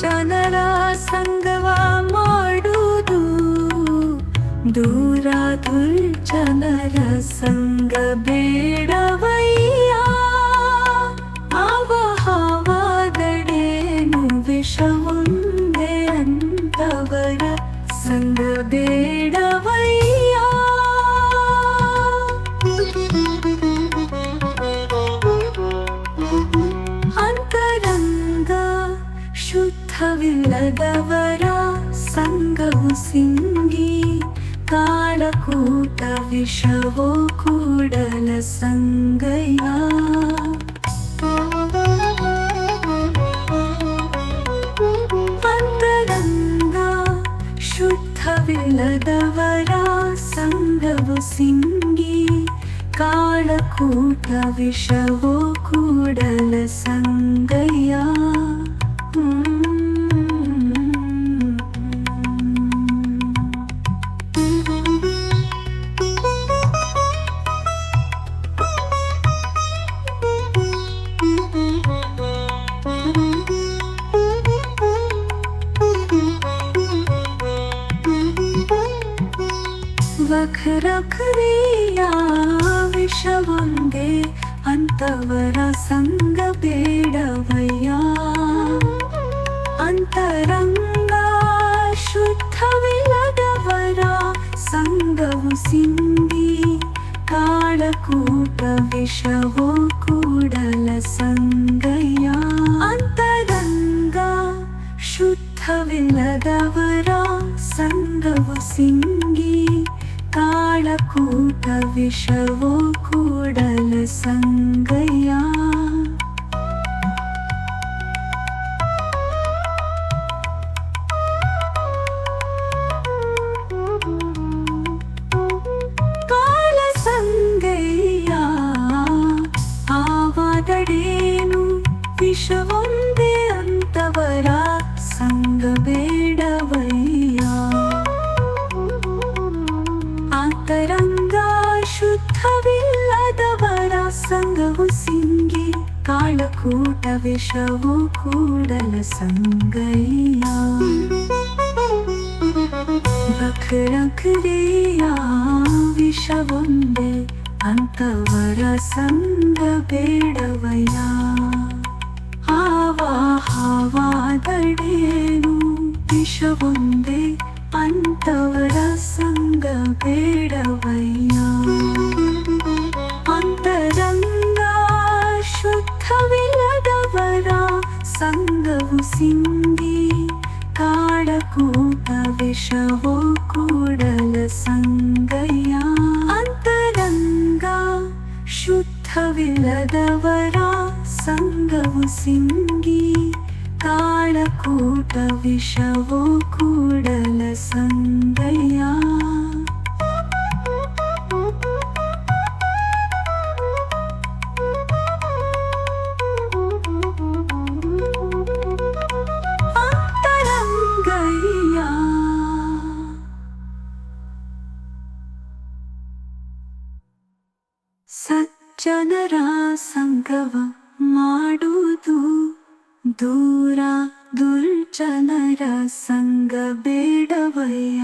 ಜನರ ಸಂಗವ ಮಾಡುವುದು ದೂರ ಜನರ ಸಂಗ ಬೇಡವಯ್ಯ ಅವಹಾವಾದಡೇನು ವಿಷವುಂದೆ ಅಂತವರ ಸಂಗ ಬೇಡ ಶುದ್ಧವಿಲ್ಲದವರ ಸಂಗವು ಸಿಂಗಿ ಕಾಳಕೂಟ ವಿಷವೋ ಕೂಡಲ ಸಂಗಯ್ಯ ಅಂತರಂಗ ಶುದ್ಧವಿಲ್ಲದವರ ಸಂಗವು ಸಿಂಗಿ ಕಾಳಕೂಟ ವಿಷವೋ ಕೂಡಲ ವಕ್ರಕ್ರಿಯ ವಿಷವೊಂದೇ ಅಂತವರ ಸಂಗ ಬೇಡವಯ್ಯ. ಅಂತರಂಗ ಶುದ್ಧವಿಲ್ಲದವರ ಸಂಗವು ಸಿಂಗಿ, ಕಾಳಕೂಟ ವಿಷವೋ ಕೂಡಲ ಸಂಗಯ್ಯ. ಅಂತರಂಗ ಶುದ್ಧವಿಲ್ಲದವರ ಸಂಗವು ಸಿಂಗಿ ಕಾಳಕೂಟ ವಿಷವೋ ಕೂಡಲ ಸಂಗಯ್ಯ ಕಾಲ ಸಂಗಯ್ಯ ಆವಾದಡೇನು ವಿಷವೊಂದೇ ಕಾಳಕೂಟ ವಿಷವು ಕೂಡಲ ಸಂಗಯ್ಯ ಬಕ್ರಕ್ರಿಯ ವಿಷವೊಂದೇ ಅಂತವರ ಸಂಗ ಬೇಡವಯ್ಯ ಆವಾಹವಾದಡೇನು ವಿಷವೊಂದೇ ಅಂತವರ ಸಂಗ ಬೇಡವಯ್ಯ ಸಂಗವು ಸಿಂಗಿ ಕಾಳಕೂಟ ವಿಷವೋ ಕೂಡಲ ಸಂಗಯ್ಯ. ಅಂತರಂಗ ಶುದ್ಧವಿಲ್ಲದವರ ಸಂಗವು ಸಿಂಗಿ ಕಾಳಕೂಟ ವಿಷವೋ ಕೂಡಲ ಸಂಗಯ್ಯ. ಸಜ್ಜನರ ಸಂಗವ ಮಾಡುವುದು ದೂರ ದುರ್ಜನರ ಸಂಗ ಬೇಡವಯ್ಯ.